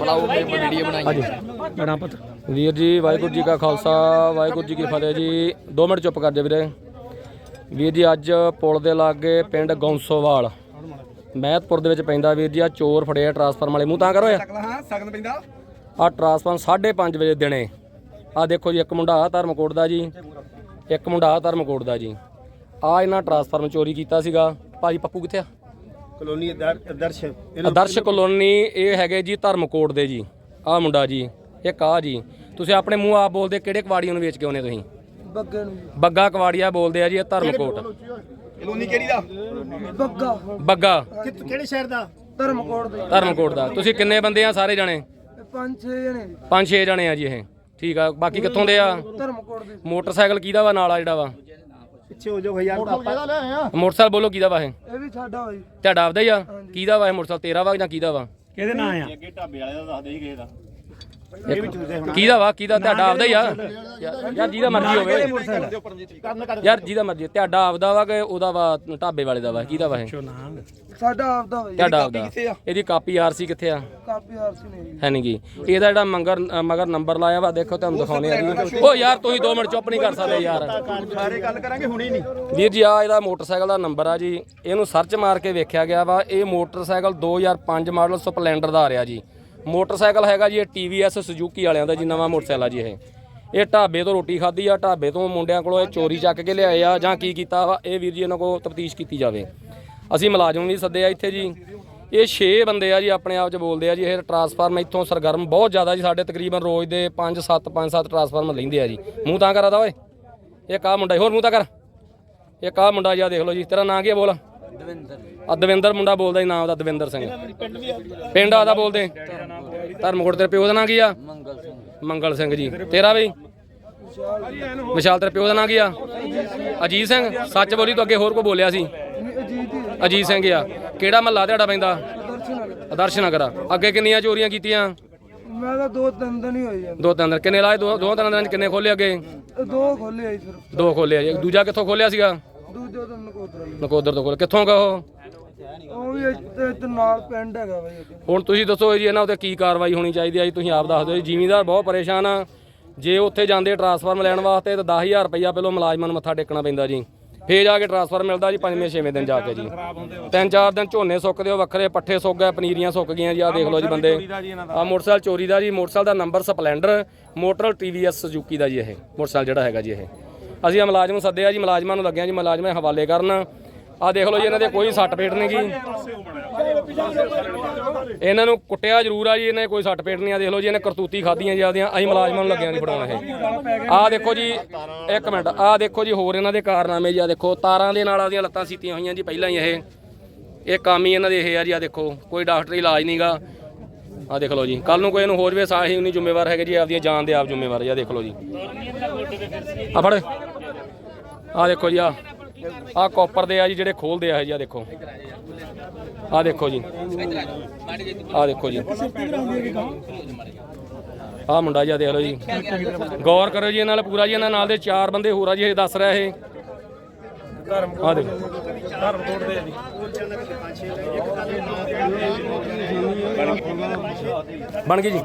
ਬਣਾਓ ਵੀਡੀਓ ਬਣਾਈ ਹਾਂਜੀ। ਮੇਰਾ ਪੁੱਤ। ਵੀਰ ਜੀ ਵਾਹਿਗੁਰੂ ਜੀ ਕਾ ਖਾਲਸਾ ਵਾਹਿਗੁਰੂ ਜੀ ਕੀ ਫਤਿਹ ਜੀ। 2 ਮਿੰਟ ਚੁੱਪ ਕਰ ਜਾ ਵੀਰੇ। ਵੀਰ ਜੀ ਅੱਜ ਪੁਲ ਦੇ ਲਾਗੇ ਪਿੰਡ ਗੌਂਸੋਵਾਲ। ਮਹਿਤਪੁਰ ਦੇ ਵਿੱਚ ਪੈਂਦਾ ਵੀਰ ਜੀ ਆ ਚੋਰ ਫੜਿਆ ਟਰਾਂਸਫਾਰਮ ਵਾਲੇ। ਮੂੰਹ ਤਾਂ ਕਰੋ ਯਾਰ। ਹਾਂ ਸਗਨ ਪੈਂਦਾ। ਆ ਟਰਾਂਸਫਾਰਮ 5:30 ਵਜੇ ਦਿਨੇ ਆ ਦੇਖੋ ਜੀ ਇੱਕ ਮੁੰਡਾ ਆ ਧਰਮਕੋਟ ਦਾ ਜੀ। ਇੱਕ ਮੁੰਡਾ ਆ ਧਰਮਕੋਟ ਦਾ ਜੀ। ਆ ਇਹਨਾਂ ਟਰਾਂਸਫਾਰਮ ਚੋਰੀ ਕੀਤਾ ਸੀਗਾ। ਭਾਜੀ ਪੱਪੂ ਕਿੱਥੇ ਆ? ਕਲੋਨੀ ਆਦਰਸ਼ ਆਦਰਸ਼ ਕਲੋਨੀ ਇਹ ਹੈਗੇ ਜੀ ਧਰਮਕੋਟ ਦੇ ਜੀ ਆ ਮੁੰਡਾ ਜੀ ਇੱਕ ਆ ਜੀ। ਤੁਸੀਂ ਆਪਣੇ ਮੂੰਹ ਆਪ ਬੋਲਦੇ ਕਿਹੜੇ ਕਵਾੜੀਆਂ ਨੂੰ ਵੇਚ ਕੇ ਆਉਨੇ ਤੁਸੀਂ? ਬੱਗੇ ਨੂੰ। ਬੱਗਾ ਕਵਾੜੀਆ ਬੋਲਦੇ ਆ ਜੀ ਇਹ ਧਰਮਕੋਟ। ਕਲੋਨੀ ਕਿਹੜੀ ਦਾ? ਬੱਗਾ। ਬੱਗਾ। ਕਿਹੜੇ ਸ਼ਹਿਰ ਦਾ? ਧਰਮਕੋਟ ਦੇ। ਧਰਮਕੋਟ ਦਾ। ਤੁਸੀਂ ਕਿੰਨੇ ਬੰਦੇ ਆ ਸਾਰੇ ਜਣੇ? ਇਹ ਪੰਜ ਛੇ ਜਣੇ। ਜੀ। ਪੰਜ ਛੇ ਜਣੇ ਆ ਜੀ ਇਹ। ਠੀਕ ਆ ਬਾਕੀ ਕਿੱਥੋਂ ਦੇ ਆ? ਧਰਮਕੋਟ ਦੇ। ਮੋਟਰਸਾਈਕਲ ਕਿਹਦਾ ਵਾ ਨਾਲ ਆ ਜਿਹੜਾ ਵਾ? ਪਿੱਛੇ ਹੋ ਜਾਓ ਯਾਰ ਪਾਪਾ ਮੋਟਰਸਾਈਕਲ ਬੋਲੋ ਕਿਹਦਾ ਵਾ ਇਹ? ਇਹ ਵੀ ਸਾਡਾ ਵਾ ਜੀ। ਤੁਹਾਡਾ ਆਪਦਾ ਹੀ ਆ? ਕਿਹਦਾ ਵਾ ਇਹ ਮੋਟਰਸਾਈਕਲ ਤੇਰਾ ਵਾ ਜਾਂ ਕਿਹਦਾ ਵਾ? ਕਿਹਦੇ ਨਾਂ ਆ? ਅੱਗੇ ਢਾਬੇ ਵਾਲੇ ਦਾ ਦੱਸਦੇ ਹੀ ਕਿਸੇ ਦਾ। ਕਿਹਦਾ ਵਾ ਕਿਹਦਾ ਤੁਹਾਡਾ ਆਪਦਾ ਹੀ ਆ। ਯਾਰ ਯਾਰ ਜਿਹਦਾ ਮਰਜ਼ੀ ਹੋਵੇ। ਯਾਰ ਜਿਹਦਾ ਮਰਜ਼ੀ ਤੁਹਾਡਾ ਆਪਦਾ ਵਾ ਕਿ ਉਹਦਾ ਵਾ ਢਾਬੇ ਵਾਲੇ ਦਾ ਵਾ? ਕਿਹਦਾ ਵਾ ਇਹ? ਸਾਡਾ ਆਪਦਾ ਵਾ ਜੀ। ਤੁਹਾਡਾ ਆਪਦਾ। ਇਹਦੀ ਕਾਪੀ ਆਰਸੀ ਕਿੱਥੇ ਆ? ਕਾਪੀ ਆਰਸੀ ਨੇ ਜੀ ਹੈ ਨੀ ਗੀ ਇਹਦਾ ਜਿਹੜਾ ਮੰਗਰ ਮਗਰ ਨੰਬਰ ਲਾਇਆ ਵਾ ਦੇਖੋ ਤੁਹਾਨੂੰ ਦਿਖਾਉਣੇ ਆ। ਜੀ ਓ ਯਾਰ ਤੁਸੀਂ 2 ਮਿੰਟ ਚੁੱਪ ਨਹੀਂ ਕਰ ਸਕਦੇ ਯਾਰ। ਸਾਰੇ ਗੱਲ ਕਰਾਂਗੇ ਹੁਣੇ ਨਹੀਂ। ਵੀਰ ਜੀ ਆ ਇਹਦਾ ਮੋਟਰਸਾਈਕਲ ਦਾ ਨੰਬਰ ਆ ਜੀ। ਇਹਨੂੰ ਸਰਚ ਮਾਰ ਕੇ ਵੇਖਿਆ ਗਿਆ ਵਾ। ਇਹ ਮੋਟਰਸਾਈਕਲ 2005 ਮਾਡਲ ਸਪਲੈਂਡਰ ਦਾ ਆ ਰਿਹਾ ਜੀ। ਮੋਟਰਸਾਈਕਲ ਹੈਗਾ ਜੀ ਇਹ TVS ਸੁਜ਼ੂਕੀ ਵਾਲਿਆਂ ਦਾ ਜੀ ਨਵਾਂ ਮੋਟਰਸਾਈਕਲ ਆ ਜੀ ਇਹ। ਇਹ ਢਾਬੇ ਤੋਂ ਰੋਟੀ ਖਾਧੀ ਆ ਢਾਬੇ ਤੋਂ ਮੁੰਡਿਆਂ ਕੋਲੋਂ ਇਹ ਚੋਰੀ ਚੱਕ ਕੇ ਲਿਆਏ ਆ ਜਾਂ ਕੀ ਕੀਤਾ ਵਾ ਇਹ ਵੀਰ ਜੀ ਇਹਨਾਂ ਕੋਲ ਤਫਤੀਸ਼ ਕੀਤੀ ਜਾਵੇ। ਅਸੀਂ ਮੁਲਾਜ਼ਮ ਵੀ ਸੱਦੇ ਆ ਇੱਥੇ ਜੀ। ਇਹ 6 ਬੰਦੇ ਆ ਜੀ ਆਪਣੇ ਆਪ ਚ ਬੋਲਦੇ ਆ ਜੀ ਇਹ ਟਰਾਂਸਫਾਰਮ ਇੱਥੋਂ ਸਰਗਰਮ ਬਹੁਤ ਜ਼ਿਆਦਾ ਜੀ ਸਾਡੇ ਤਕਰੀਬਨ ਰੋਜ਼ ਦੇ 5 7 5 7 ਟਰਾਂਸਫਾਰਮ ਲੈਂਦੇ ਆ ਜੀ। ਮੂੰਹ ਤਾਂ ਕਰਾ ਦਾ ਓਏ। ਇਹ ਕਾ ਮੁੰਡਾ ਈ, ਹੋਰ ਮੂੰਹ ਤਾਂ ਕਰ। ਇਹ ਆਹ ਮੁੰਡਾ ਜੀ ਆ ਦੇਖ ਲਓ ਜੀ ਤੇਰਾ ਨਾਂ ਕੀ ਹੈ ਬੋਲ। ਦਵਿੰਦਰ ਆ ਦਵਿੰਦਰ ਮੁੰਡਾ ਬੋਲਦਾ ਹੀ ਨਾਮ ਦਾ ਦਵਿੰਦਰ ਸਿੰਘ। ਪਿੰਡ ਆਦਾ ਬੋਲਦੇ? ਧਰਮਕੋਟ ਤੇਰੇ ਪਿਓ ਦਾ ਨਾਂ ਕੀ ਆ? ਮੰਗਲ ਸਿੰਘ। ਮੰਗਲ ਸਿੰਘ ਜੀ। ਤੇਰਾ ਬਈ ਵਿਸ਼ਾਲ ਤੇਰੇ ਪਿਓ ਦਾ ਨਾਂ ਕੀ ਆ? ਅਜੀਤ ਸਿੰਘ? ਸੱਚ ਬੋਲੀ ਤੂੰ ਅੱਗੇ ਹੋਰ ਕੋ ਬੋਲਿਆ ਸੀ? ਅਜੀਤ ਸਿੰਘ ਆ। ਕਿਹੜਾ ਮਹੱਲਾ ਤੁਹਾਡਾ ਪੈਂਦਾ? ਆਦਰਸ਼ ਨਗਰ ਆ। ਅੱਗੇ ਕਿੰਨੀਆਂ ਚੋਰੀਆਂ ਕੀਤੀਆਂ? ਮੈਂ ਤਾਂ ਦੋ ਤਿੰਨ ਦਿਨ ਹੀ ਹੋਏ ਜਾਂਦੇ ਦੋ ਤਿੰਨ ਦਿਨ। ਕਿੰਨੇ ਲਾਏ? ਦੋ ਦੋ ਤਿੰਨ ਦਿਨਾਂ ਚ ਕਿੰਨੇ ਖੋਲੇ ਅੱਗੇ? ਦੋ ਖੋਲੇ ਆਈ ਸਿਰਫ। ਦੋ ਖੋਲੇ ਆ ਜੀ। ਦੂਜਾ ਕਿੱਥੋਂ ਖੋਲਿਆ ਸੀਗਾ? ਦੂਜੇ ਦਿਨ ਨਕੋਦਰ ਤੋਂ ਖੋਲ ਕਿੱਥੋਂ ਗਾ ਉਹ? ਉਹ ਵੀ ਇੱਥੇ ਇੱਥੇ ਨਾਲ ਪਿੰਡ ਹੈਗਾ ਵਾ ਜੀ ਹੁਣ ਤੁਸੀਂ ਦੱਸੋ ਜੀ ਇਹਨਾਂ ਉੱਤੇ ਕੀ ਕਾਰਵਾਈ ਹੋਣੀ ਚਾਹੀਦੀ ਹੈ ਜੀ? ਤੁਸੀਂ ਆਪ ਦੱਸ ਦਿਓ ਜੀ। ਜ਼ਿਮੀਂਦਾਰ ਬਹੁਤ ਪਰੇਸ਼ਾਨ ਆ। ਜੇ ਉੱਥੇ ਜਾਂਦੇ ਟਰਾਂਸਫਾਰਮ ਲੈਣ ਵਾਸਤੇ ਤਾਂ 10000 ਰੁਪਈਆ ਪਹਿਲਾਂ ਮੁਲਾਜ਼ਮਾਂ ਨੂੰ ਮੱਥਾ ਟੇਕਣਾ ਪੈਂਦਾ ਜੀ। ਫੇਰ ਜਾ ਕੇ ਟਰਾਂਸਫਾਰਮ ਮਿਲਦਾ ਜੀ ਪੰਜਵੇਂ ਛੇਵੇਂ ਦਿਨ ਜਾ ਕੇ ਜੀ। ਤਿੰਨ ਚਾਰ ਦਿਨ ਝੋਨੇ ਸੁੱਕਦੇ ਉਹ ਵੱਖਰੇ ਪੱਠੇ ਸੁੱਕ ਗਏ ਪਨੀਰੀਆਂ ਸੁੱਕ ਗਈਆਂ ਜੀ। ਆਹ ਦੇਖ ਲਓ ਜੀ ਬੰਦੇ। ਆ ਮੋਟਰਸਾਈਕਲ ਚੋਰੀ ਦਾ ਜੀ। ਮੋਟਰਸਾਈਕਲ ਦਾ ਨੰਬਰ ਸਪਲੈਂਡਰ ਮੋਟਰਲ TVS ਸੁਜ਼ੂਕੀ ਦਾ ਜੀ ਇਹ। ਮੋਟਰਸਾਈਕਲ ਜਿਹੜਾ ਹੈਗਾ ਜੀ ਇਹ। ਅਸੀਂ ਆ ਮੁਲਾਜ਼ਮ ਸੱਦੇ ਆ ਜੀ, ਮੁਲਾਜ਼ਮਾਂ ਨੂੰ ਲੱਗਿਆ ਜੀ, ਮੁਲਾਜ਼ਮਾਂ ਇਹ ਹਵਾਲੇ ਕਰਨ। ਆ ਦੇਖ ਲਓ ਜੀ, ਇਹਨਾਂ ਦੇ ਕੋਈ ਸੱਟ ਪੇਟ ਨਹੀਂ ਗੀ। ਇਹਨਾਂ ਨੂੰ ਕੁੱਟਿਆ ਜ਼ਰੂਰ ਆ ਜੀ, ਇਹਨੇ ਕੋਈ ਸੱਟ ਪੇਟ ਨਹੀਂ ਆ। ਦੇਖ ਲਓ ਜੀ, ਇਹਨੇ ਕਰਤੂਤੀ ਖਾਧੀਆਂ ਜੀ ਆਦੀਆਂ ਅਸੀਂ ਮੁਲਾਜ਼ਮਾਂ ਨੂੰ ਲੱਗਿਆ ਨਹੀਂ ਫੜਾਉਣਾ ਇਹ। ਆਹ ਦੇਖੋ ਜੀ, ਇੱਕ ਮਿੰਟ, ਆਹ ਦੇਖੋ ਜੀ, ਹੋਰ ਇਹਨਾਂ ਦੇ ਕਾਰਨਾਮੇ ਜੀ ਆ ਦੇਖੋ, ਤਾਰਾਂ ਦੇ ਨਾਲ ਆਪਦੀਆਂ ਲੱਤਾਂ ਸੀਤੀਆਂ ਹੋਈਆਂ ਜੀ, ਪਹਿਲਾਂ ਹੀ ਇਹ। ਇਹ ਕੰਮ ਹੀ ਇਹਨਾਂ ਦੇ ਇਹ ਆ ਜੀ ਆ ਦੇਖੋ, ਕੋਈ ਡਾਕਟਰੀ ਇਲਾਜ ਨਹੀਂਗਾ ਆ ਦੇਖ ਲਓ ਜੀ ਕੱਲ ਨੂੰ ਕੋਈ ਇਹਨੂੰ ਹੋਰ ਵੀ ਸਾਹੀ ਨਹੀਂ ਜ਼ਿੰਮੇਵਾਰ ਹੈਗੇ ਜੀ, ਆਪਦੀਆਂ ਜਾਨ ਦੇ ਆਪ ਜ਼ਿੰਮੇਵਾਰ ਜੀ ਆ ਦੇਖ ਲਓ ਜੀ। ਆ ਫੜ। ਆ ਦੇਖੋ ਜੀ ਆ ਆ ਕਾਪਰ ਦੇ ਆ ਜੀ ਜਿਹੜੇ ਖੋਲਦੇ ਆ ਇਹ ਜੀ ਆ ਦੇਖੋ। ਆ ਦੇਖੋ ਜੀ। ਆ ਦੇਖੋ ਜੀ। ਆ ਮੁੰਡਾ ਜੀ ਆ ਦੇਖ ਲਓ ਜੀ। ਗੌਰ ਕਰੋ ਜੀ ਇਹਨਾਂ ਨਾਲ ਪੂਰਾ ਜੀ ਇਹਨਾਂ ਨਾਲ ਦੇ ਚਾਰ ਬੰਦੇ ਹੋਰ ਆ ਜੀ ਇਹ ਦੱਸ ਰਿਹਾ ਇਹ। ਆ ਦੇਖੋ। ਬਣ ਗਈ ਜੀ।